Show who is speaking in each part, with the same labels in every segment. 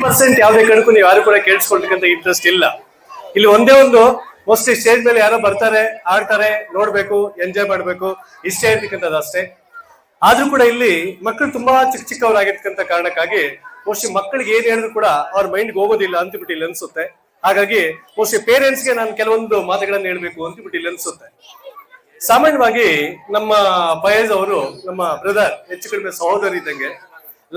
Speaker 1: Percent ಯಾವುದೇ ನೀವು ಯಾರು ಕೂಡ ಕೇಳಿಸ್ಕೊಳ್ತಕ್ಕಂಥ ಇಂಟ್ರೆಸ್ಟ್ ಇಲ್ಲ. ಇಲ್ಲಿ ಒಂದೇ ಒಂದು ಮೋಸ್ಟ್ಲಿ ಸ್ಟೇಜ್ ಮೇಲೆ ಯಾರೋ ಬರ್ತಾರೆ, ಆಡ್ತಾರೆ, ನೋಡ್ಬೇಕು ಎಂಜಾಯ್ ಮಾಡ್ಬೇಕು, ಇಷ್ಟೇ ಇರ್ತಕ್ಕಂಥದ್ದು ಅಷ್ಟೇ. ಆದ್ರೂ ಕೂಡ ಇಲ್ಲಿ ಮಕ್ಕಳು ತುಂಬಾ ಚಿಕ್ಕ ಚಿಕ್ಕವರಾಗಿರ್ತಕ್ಕಂಥ ಕಾರಣಕ್ಕಾಗಿ ಮೋಸ್ಟ್ಲಿ ಮಕ್ಕಳಿಗೆ ಏನ್ ಹೇಳಿದ್ರು ಕೂಡ ಅವ್ರ ಮೈಂಡ್ಗೆ ಹೋಗೋದಿಲ್ಲ ಅಂತಬಿಟ್ಟು ಇಲ್ಲಿ ಅನ್ಸುತ್ತೆ. ಹಾಗಾಗಿ ಮೋಸ್ಟ್ಲಿ ಪೇರೆಂಟ್ಸ್ಗೆ ನಾನು ಕೆಲವೊಂದು ಮಾತುಗಳನ್ನ ಹೇಳ್ಬೇಕು ಇಲ್ಲಿ ಅನ್ಸುತ್ತೆ. ಸಾಮಾನ್ಯವಾಗಿ ನಮ್ಮ ಫಯಜ್ ಅವರು, ನಮ್ಮ ಬ್ರದರ್ ಹೆಚ್ಚು ಕಡಿಮೆ ಸಹೋದರ ಇದ್ದಂಗೆ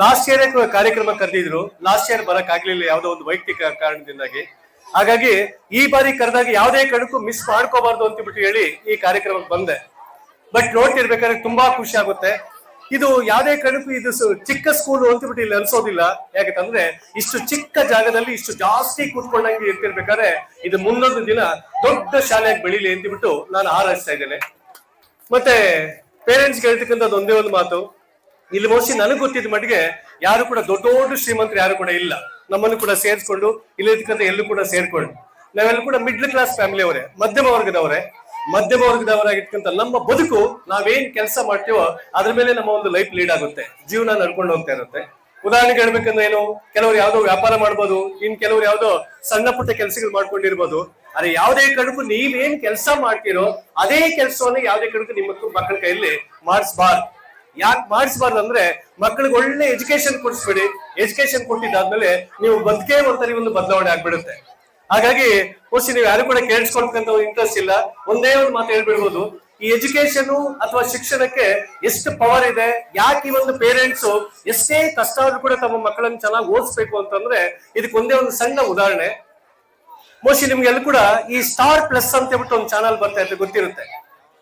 Speaker 1: ಲಾಸ್ಟ್ ಇಯರ್ ಕಾರ್ಯಕ್ರಮ ಕರೆದಿದ್ರು. ಲಾಸ್ಟ್ ಇಯರ್ ಬರಕ್ ಆಗ್ಲಿಲ್ಲ ಯಾವುದೋ ಒಂದು ವೈಯಕ್ತಿಕ ಕಾರಣದಿಂದಾಗಿ. ಹಾಗಾಗಿ ಈ ಬಾರಿ ಕರೆದಾಗ ಯಾವುದೇ ಕಣಕ್ಕೂ ಮಿಸ್ ಮಾಡ್ಕೋಬಾರ್ದು ಅಂತ ಬಿಟ್ಟು ಹೇಳಿ ಈ ಕಾರ್ಯಕ್ರಮಕ್ಕೆ ಬಂದೆ. ಬಟ್ ನೋಡ್ತಿರ್ಬೇಕಾದ್ರೆ ತುಂಬಾ ಖುಷಿ ಆಗುತ್ತೆ. ಇದು ಯಾವುದೇ ಕಣಕ್ಕೂ ಇದು ಚಿಕ್ಕ ಸ್ಕೂಲು ಅಂತಬಿಟ್ಟು ಇಲ್ಲಿ ಅನ್ಸೋದಿಲ್ಲ. ಯಾಕಂತಂದ್ರೆ ಇಷ್ಟು ಚಿಕ್ಕ ಜಾಗದಲ್ಲಿ ಇಷ್ಟು ಜಾಸ್ತಿ ಕೂತ್ಕೊಂಡಂಗೆ ಇರ್ತಿರ್ಬೇಕಾದ್ರೆ ಇದು ಮುಂದೊಂದು ದಿನ ದೊಡ್ಡ ಶಾಲೆಯಾಗಿ ಬೆಳೀಲಿ ಅಂತ ಬಿಟ್ಟು ನಾನು ಆರಾಧಿಸ್ತಾ ಇದ್ದೇನೆ. ಮತ್ತೆ ಪೇರೆಂಟ್ಸ್ ಹೇಳ್ತಕ್ಕಂಥದ್ದು ಒಂದೇ ಒಂದು ಮಾತು. ಇಲ್ಲಿ ಮೋಸ್ಟ್ಲಿ ನನಗೆ ಗೊತ್ತಿದ್ದ ಮಟ್ಟಿಗೆ ಯಾರು ಕೂಡ ದೊಡ್ಡ ದೊಡ್ಡ ಶ್ರೀಮಂತರು ಯಾರು ಕೂಡ ಇಲ್ಲ. ನಮ್ಮನ್ನು ಕೂಡ ಸೇರಿಸ್ಕೊಂಡು ಇಲ್ಲಿರ್ತಕ್ಕಂಥ ಎಲ್ಲೂ ಕೂಡ ಸೇರ್ಕೊಂಡು. ನಾವೆಲ್ಲ ಕೂಡ ಮಿಡ್ಲ್ ಕ್ಲಾಸ್ ಫ್ಯಾಮಿಲಿ ಅವರೇ, ಮಧ್ಯಮ ವರ್ಗದವರೇ. ಮಧ್ಯಮ ವರ್ಗದವರಾಗಿರ್ತಕ್ಕಂಥ ನಮ್ಮ ಬದುಕು ನಾವೇನ್ ಕೆಲಸ ಮಾಡ್ತೀವೋ ಅದ್ರ ಮೇಲೆ ನಮ್ಮ ಒಂದು ಲೈಫ್ ಲೀಡ್ ಆಗುತ್ತೆ. ಜೀವನ ನಡ್ಕೊಂಡು ಹೋಗ್ತಾ ಇರುತ್ತೆ. ಉದಾಹರಣೆಗೆ ಹೇಳ್ಬೇಕಂದ್ರೆ ಏನು, ಕೆಲವರು ಯಾವ್ದೋ ವ್ಯಾಪಾರ ಮಾಡ್ಬೋದು, ಇನ್ ಕೆಲವರು ಯಾವ್ದೋ ಸಣ್ಣ ಪುಟ್ಟ ಕೆಲಸಗಳು ಮಾಡ್ಕೊಂಡಿರ್ಬೋದು. ಆದ್ರೆ ಯಾವುದೇ ಕಡೆಗೂ ನೀವೇನ್ ಕೆಲಸ ಮಾಡ್ತೀರೋ ಅದೇ ಕೆಲಸವನ್ನ ಯಾವ್ದೇ ಕಡೆಗೂ ನಿಮ್ಮ ಮಕ್ಕಳ ಕೈಯಲ್ಲಿ ಮಾಡಿಸ್ಬಾರ್ದು. ಯಾಕೆ ಮಾಡಿಸ್ಬಾರ್ದು ಅಂದ್ರೆ ಮಕ್ಕಳಿಗೆ ಒಳ್ಳೆ ಎಜುಕೇಶನ್ ಕೊಡಿಸ್ಬೇಡಿ. ಎಜುಕೇಶನ್ ಕೊಟ್ಟಿದ್ದಾದ್ಮೇಲೆ ನೀವು ಬದುಕೇ ಒಂಥರ ಒಂದು ಬದಲಾವಣೆ ಆಗ್ಬಿಡುತ್ತೆ. ಹಾಗಾಗಿ ಮೋಸ್ಟ್ಲಿ ನೀವು ಯಾರು ಕೂಡ ಕೇಳಿಸ್ಕೊಳ್ತಕ್ಕಂಥ ಇಂಟ್ರೆಸ್ಟ್ ಇಲ್ಲ. ಒಂದೇ ಒಂದು ಮಾತು ಹೇಳ್ಬಿಡ್ಬೋದು. ಈ ಎಜುಕೇಶನ್ ಅಥವಾ ಶಿಕ್ಷಣಕ್ಕೆ ಎಷ್ಟು ಪವರ್ ಇದೆ, ಯಾಕೆ ಈ ಒಂದು ಪೇರೆಂಟ್ಸ್ ಎಷ್ಟೇ ಕಷ್ಟ ಆದ್ರೂ ಕೂಡ ತಮ್ಮ ಮಕ್ಕಳನ್ನು ಚೆನ್ನಾಗಿ ಓದಿಸ್ಬೇಕು ಅಂತಂದ್ರೆ ಇದಕ್ಕೆ ಒಂದೇ ಒಂದು ಸಣ್ಣ ಉದಾಹರಣೆ. ಮೋಸ್ಟ್ಲಿ ನಿಮ್ಗೆಲ್ಲ ಕೂಡ ಈ ಸ್ಟಾರ್ ಪ್ಲಸ್ ಅಂತ ಹೇಳ್ಬಿಟ್ಟು ಒಂದು ಚಾನಲ್ ಬರ್ತಾ ಇದೆ ಗೊತ್ತಿರುತ್ತೆ.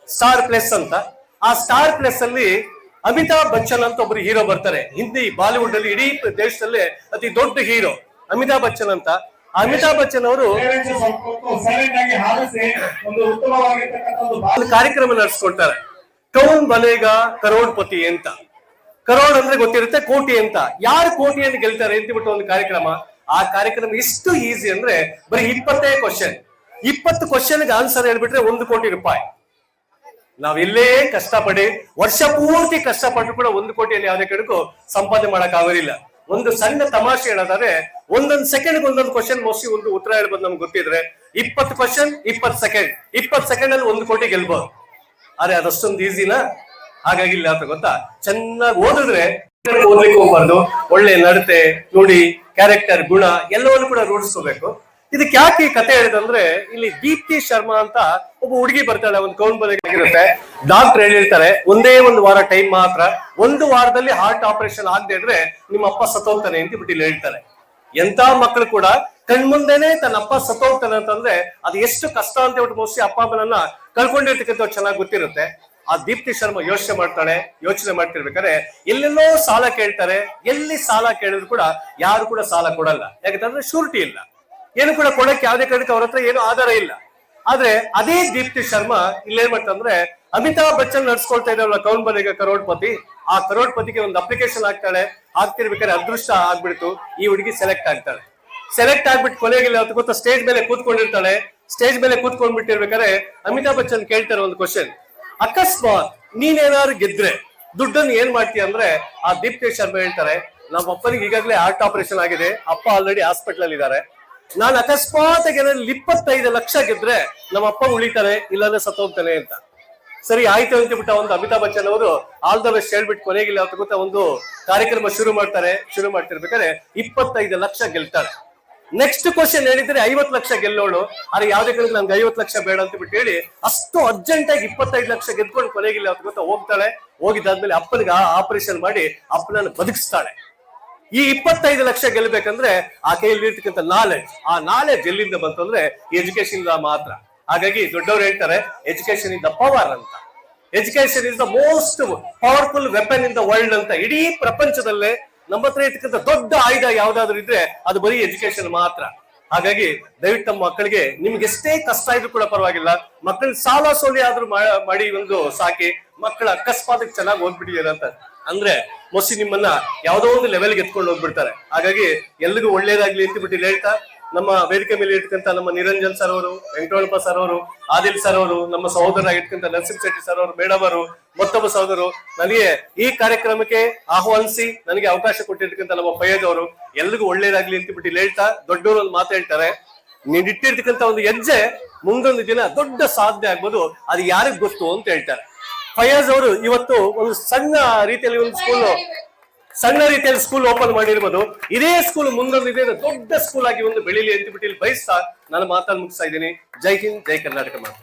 Speaker 1: ಸ್ಟಾರ್ ಪ್ಲಸ್ ಅಂತ. ಆ ಸ್ಟಾರ್ ಪ್ಲಸ್ ಅಲ್ಲಿ ಅಮಿತಾಬ್ ಬಚ್ಚನ್ ಅಂತ ಒಬ್ರು ಹೀರೋ ಬರ್ತಾರೆ. ಹಿಂದಿ ಬಾಲಿವುಡ್ ಅಲ್ಲಿ ಇಡೀ ದೇಶದಲ್ಲೇ ಅತಿ ದೊಡ್ಡ ಹೀರೋ ಅಮಿತಾಬ್ ಬಚ್ಚನ್ ಅಂತ. ಅಮಿತಾಬ್ ಬಚ್ಚನ್ ಅವರು
Speaker 2: ಒಂದು
Speaker 1: ಕಾರ್ಯಕ್ರಮ ನಡೆಸ್ಕೊಳ್ತಾರೆ ಕೌನ್ ಬನೇಗ ಕರೋಡ್ಪತಿ ಅಂತ. ಕರೋಡ್ ಅಂದ್ರೆ ಗೊತ್ತಿರುತ್ತೆ ಕೋಟಿ ಅಂತ. ಯಾರು ಕೋಟಿಯನ್ನು ಗೆಲ್ತಾರೆ ಅಂತ ಬಿಟ್ಟು ಒಂದು ಕಾರ್ಯಕ್ರಮ. ಆ ಕಾರ್ಯಕ್ರಮ ಎಷ್ಟು ಈಸಿ ಅಂದ್ರೆ ಬರೀ ಇಪ್ಪತ್ತೇ ಕ್ವಶನ್ ಇಪ್ಪತ್ತು ಕ್ವಶನ್ಗೆ ಆನ್ಸರ್ ಹೇಳ್ಬಿಟ್ರೆ ಒಂದು ಕೋಟಿ ರೂಪಾಯಿ. ನಾವೆಲ್ಲೇ ಕಷ್ಟಪಡಿ, ವರ್ಷ ಪೂರ್ತಿ ಕಷ್ಟಪಟ್ಟು ಕೂಡ ಒಂದು ಕೋಟಿಯಲ್ಲಿ ಯಾವುದೇ ಕಡೆಗೂ ಸಂಪಾದನೆ ಮಾಡಕ್ ಆಗೋದಿಲ್ಲ. ಒಂದು ಸಣ್ಣ ತಮಾಷೆ ಹೇಳೋದಾದ್ರೆ, ಒಂದೊಂದು ಸೆಕೆಂಡ್ ಒಂದೊಂದು ಕ್ವಶನ್ ಮೋಸ್ಟ್ಲಿ ಒಂದು ಉತ್ತರ ಹೇಳ್ಬೋದು ನಮ್ಗೆ ಗೊತ್ತಿದ್ರೆ. ಇಪ್ಪತ್ತು ಕ್ವಶನ್ ಇಪ್ಪತ್ತು ಸೆಕೆಂಡ್ ಇಪ್ಪತ್ತು ಸೆಕೆಂಡ್ ಅಲ್ಲಿ ಒಂದು ಕೋಟಿ ಗೆಲ್ಬಹುದು ಆದ್ರೆ ಅದಷ್ಟೊಂದು ಈಸಿನಾ ಹಾಗಾಗಿ ಇಲ್ಲ ಅಂತ ಗೊತ್ತಾ? ಚೆನ್ನಾಗಿ ಓದಿದ್ರೆ ಓದ್ಲಿಕ್ಕೆ ಹೋಗ್ಬಾರ್ದು. ಒಳ್ಳೆ ನಡತೆ, ನುಡಿ ಕ್ಯಾರೆಕ್ಟರ್ ಗುಣ ಎಲ್ಲವನ್ನು ಕೂಡ ರೂಢಿಸ್ಕೋಬೇಕು. ಇದಕ್ಕೆ ಯಾಕೆ ಈ ಕತೆ ಹೇಳಿದಂದ್ರೆ ಇಲ್ಲಿ ದೀಪ್ತಿ ಶರ್ಮಾ ಅಂತ ಒಬ್ಬ ಹುಡುಗಿ ಬರ್ತಾಳೆ, ಒಂದು ಕೌನ್ ಆಗಿರುತ್ತೆ ಡಾಕ್ಟರ್ ಹೇಳಿರ್ತಾರೆ, ಒಂದೇ ಒಂದು ವಾರ ಟೈಮ್ ಮಾತ್ರ, ಒಂದು ವಾರದಲ್ಲಿ ಹಾರ್ಟ್ ಆಪರೇಷನ್ ಆಗದೆ ಇದ್ರೆ ನಿಮ್ಮ ಅಪ್ಪ ಸತ್ತೋಗ್ತಾನೆ ಅಂತ ಬಿಟ್ಟು ಇಲ್ಲಿ ಹೇಳ್ತಾರೆ. ಎಂತ ಮಕ್ಕಳು ಕೂಡ ಕಣ್ಮುಂದೆನೆ ತನ್ನ ಅಪ್ಪ ಸತ್ತೋಗ್ತಾನೆ ಅಂತಂದ್ರೆ ಅದು ಎಷ್ಟು ಕಷ್ಟ ಅಂತ ಹೇಳ್ಬಿಟ್ಟು ಮೋಸಿ ಅಪ್ಪ ಅಮ್ಮನನ್ನ ಕಳ್ಕೊಂಡಿರ್ತಕ್ಕಂಥ ಚೆನ್ನಾಗಿ ಗೊತ್ತಿರುತ್ತೆ. ಆ ದೀಪ್ತಿ ಶರ್ಮಾ ಯೋಚನೆ ಮಾಡ್ತಾಳೆ, ಯೋಚನೆ ಮಾಡ್ತಿರ್ಬೇಕಾದ್ರೆ ಎಲ್ಲೆಲ್ಲೋ ಸಾಲ ಕೇಳ್ತಾರೆ, ಎಲ್ಲಿ ಸಾಲ ಕೇಳಿದ್ರು ಕೂಡ ಯಾರು ಕೂಡ ಸಾಲ ಕೊಡಲ್ಲ. ಯಾಕಂತಂದ್ರೆ ಶೂರಿಟಿ ಇಲ್ಲ. ಏನು ಕೂಡ ಕೊಡಕ್ಕೆ ಯಾವುದೇ ಕಾರಣಕ್ಕೆ ಅವ್ರ ಹತ್ರ ಏನು ಆಧಾರ ಇಲ್ಲ. ಆದ್ರೆ ಅದೇ ದೀಪ್ತಿ ಶರ್ಮಾ ಇಲ್ಲೇನ್ ಮಾಡ್ತಂದ್ರೆ ಅಮಿತಾಬ್ ಬಚ್ಚನ್ ನಡ್ಸ್ಕೊಳ್ತಾ ಇದಾರಲ್ಲ ಕೌನ್ ಬಲಿಗ ಕರೋಡ್ಪತಿ, ಆ ಕರೋಡ್ಪತಿಗೆ ಒಂದು ಅಪ್ಲಿಕೇಶನ್ ಹಾಕ್ತಾಳೆ. ಹಾಕ್ತಿರ್ಬೇಕಾದ್ರೆ ಅದೃಷ್ಟ ಆಗ್ಬಿಡ್ತು. ಈ ಹುಡುಗಿ ಸೆಲೆಕ್ಟ್ ಆಗ್ತಾಳೆ. ಸೆಲೆಕ್ಟ್ ಆಗ್ಬಿಟ್ಟು ಕೊನೆಗಿಲ್ಲ ಅಂತ ಗೊತ್ತಾ ಸ್ಟೇಜ್ ಮೇಲೆ ಕೂತ್ಕೊಂಡಿರ್ತಾಳೆ. ಸ್ಟೇಜ್ ಮೇಲೆ ಕೂತ್ಕೊಂಡ್ಬಿಟ್ಟಿರ್ಬೇಕಾದ್ರೆ ಅಮಿತಾಬ್ ಬಚ್ಚನ್ ಕೇಳ್ತಾರೆ ಒಂದು ಕ್ವಶನ್ ಅಕಸ್ಮಾತ್ ನೀನೇನಾದ್ರು ಗೆದ್ರೆ ದುಡ್ಡನ್ನು ಏನ್ ಮಾಡ್ತೀಯ ಅಂದ್ರೆ ಆ ದೀಪ್ತಿ ಶರ್ಮಾ ಹೇಳ್ತಾರೆ ನಮ್ಮ ಅಪ್ಪನಿಗೆ ಈಗಾಗಲೇ ಹಾರ್ಟ್ ಆಪರೇಷನ್ ಆಗಿದೆ. ಅಪ್ಪ ಆಲ್ರೆಡಿ ಹಾಸ್ಪಿಟಲ್ ಅಲ್ಲಿ ಇದ್ದಾರೆ. ನಾನು ಅಕಸ್ಮಾತ್ ಏನಾದ್ರು ಇಪ್ಪತ್ತೈದು ಲಕ್ಷ ಗೆದ್ರೆ ನಮ್ಮ ಅಪ್ಪ ಉಳಿತಾರೆ, ಇಲ್ಲಾಂದ್ರೆ ಸತ್ತೋಗ್ತಾನೆ ಅಂತ. ಸರಿ, ಆಯ್ತು ಅಂತ ಬಿಟ್ಟ ಒಂದು ಅಮಿತಾಬ್ ಬಚ್ಚನ್ ಅವರು ಆಲ್ ದ ಬೆಸ್ಟ್ ಹೇಳ್ಬಿಟ್ಟು ಕೊನೆಗಿಲ್ಲ ಅಂತ ಗೊತ್ತಾ ಒಂದು ಕಾರ್ಯಕ್ರಮ ಶುರು ಮಾಡ್ತಾರೆ, ಶುರು ಮಾಡ್ತಿರ್ಬೇಕಾದ್ರೆ ಇಪ್ಪತ್ತೈದು ಲಕ್ಷ ಗೆಲ್ತಾರೆ. ನೆಕ್ಸ್ಟ್ ಕ್ವಶನ್ ಹೇಳಿದ್ರೆ ಐವತ್ತು ಲಕ್ಷ ಗೆಲ್ಲೋಳು. ಆದ್ರೆ ಯಾವ್ದೇ ಕಡೆ ನನ್ಗೆ ಐವತ್ತು ಲಕ್ಷ ಬೇಡ ಅಂತ ಬಿಟ್ಟು ಹೇಳಿ, ಅಷ್ಟು ಅರ್ಜೆಂಟ್ ಆಗಿ ಇಪ್ಪತ್ತೈದು ಲಕ್ಷ ಗೆದ್ಕೊಂಡು ಕೊನೆಗಿಲ್ಲ ಅಂತ ಗೊತ್ತಾ ಹೋಗ್ತಾಳೆ. ಹೋಗಿದ್ದಾದ್ಮೇಲೆ ಅಪ್ಪನಿಗೆ ಆಪರೇಷನ್ ಮಾಡಿ ಅಪ್ಪನನ್ನು ಬದುಕಿಸ್ತಾಳೆ. ಈ ಇಪ್ಪತ್ತೈದು ಲಕ್ಷ ಗೆಲ್ಲಬೇಕಂದ್ರೆ ಆ ಕೈಯಲ್ಲಿ ಇರ್ತಕ್ಕಂಥ ನಾಲೆಡ್ಜ್ ಆ ನಾಲೆಡ್ಜ್ ಎಲ್ಲಿಂದ ಬಂತಂದ್ರೆ ಎಜುಕೇಶನ್ ಇಂದ ಮಾತ್ರ. ಹಾಗಾಗಿ ದೊಡ್ಡವರು ಹೇಳ್ತಾರೆ ಎಜುಕೇಶನ್ ಇಸ್ ದ ಪವರ್ ಅಂತ. Education is the most powerful weapon in the world ಅಂತ. ಇಡೀ ಪ್ರಪಂಚದಲ್ಲೇ ನಮ್ಮ ಹತ್ರ ಇರ್ತಕ್ಕಂಥ ದೊಡ್ಡ ಆಯುಧ ಯಾವ್ದಾದ್ರು ಇದ್ರೆ ಅದು ಬರೀ ಎಜುಕೇಶನ್ ಮಾತ್ರ. ಹಾಗಾಗಿ ದಯವಿಟ್ಟು ನಮ್ಮ ಮಕ್ಕಳಿಗೆ ನಿಮ್ಗೆ ಎಷ್ಟೇ ಕಷ್ಟ ಇದ್ರು ಕೂಡ ಪರವಾಗಿಲ್ಲ. ಮಕ್ಕಳ ಸಾಲ ಸೋಲಿ ಆದ್ರೂ ಮಾಡಿ ಒಂದು ಸಾಕಿ, ಮಕ್ಕಳ ಅಕಸ್ಮಾತ್ ಚೆನ್ನಾಗಿ ಓದ್ಬಿಟ್ಟಿದ್ದಾರೆ ಅಂತ. ಅಂದ್ರೆ ಮೋಸ್ಟ್ಲಿ ನಿಮ್ಮನ್ನ ಯಾವ್ದೋ ಒಂದು ಲೆವೆಲ್ಗೆ ಎತ್ಕೊಂಡು ಹೋಗ್ಬಿಡ್ತಾರೆ. ಹಾಗಾಗಿ ಎಲ್ರಿಗೂ ಒಳ್ಳೇದಾಗ್ಲಿ ಅಂತ ಬಿಟ್ಟು ಹೇಳ್ತಾ, ನಮ್ಮ ವೇದಿಕೆ ಮೇಲೆ ಇಟ್ಕಂತ ನಮ್ಮ ನಿರಂಜನ್ ಸರ್ ಅವರು ವೆಂಕಟರಮಣಪ್ಪ ಸರ್ ಅವರು, ಆದಿಲ್ ಸರ್ ಅವರು, ನಮ್ಮ ಸಹೋದರ ಇಟ್ಕಂತ ನರಸಿಂಹ ಶೆಟ್ಟಿ ಸರ್ ಅವರು, ಮೇಡಮ್ ಅವರು, ಮತ್ತೊಬ್ಬ ಸಹೋದರು, ನನಗೆ ಈ ಕಾರ್ಯಕ್ರಮಕ್ಕೆ ಆಹ್ವಾನಿಸಿ ನನಗೆ ಅವಕಾಶ ಕೊಟ್ಟಿರ್ತಕ್ಕಂಥ ನಮ್ಮ ಪಯ್ಯದ ಅವರು, ಎಲ್ರಿಗೂ ಒಳ್ಳೇದಾಗ್ಲಿ ಅಂತ ಬಿಟ್ಟು ಹೇಳ್ತಾ, ದೊಡ್ಡವರು ಒಂದು ಮಾತು ಹೇಳ್ತಾರೆ, ನೀನ್ ಇಟ್ಟಿರ್ತಕ್ಕಂಥ ಒಂದು ಹೆಜ್ಜೆ ಮುಂದೊಂದು ದಿನ ದೊಡ್ಡ ಸಾಧನೆ ಆಗ್ಬೋದು, ಅದು ಯಾರಿಗ್ ಗೊತ್ತು ಅಂತ ಹೇಳ್ತಾರೆ. ಫಯಾಜ್ ಅವರು ಇವತ್ತು ಒಂದು ಸಣ್ಣ ರೀತಿಯಲ್ಲಿ ಒಂದು ಸ್ಕೂಲ್ ಸಣ್ಣ ರೀತಿಯಲ್ಲಿ ಸ್ಕೂಲ್ ಓಪನ್ ಮಾಡಿರ್ಬೋದು. ಇದೇ ಸ್ಕೂಲ್ ಮುಂದೊಂದು ದೊಡ್ಡ ಸ್ಕೂಲ್ ಆಗಿ ಒಂದು ಬೆಳಿಲಿ ಅಂತ ಬಿಟ್ಟು ಬಯಸ್ತಾ ನಾನು ಮಾತನ್ನು ಮುಗಿಸ್ತಾ ಇದ್ದೀನಿ. ಜೈ ಹಿಂದ್, ಜೈ ಕರ್ನಾಟಕ ಮಾತು.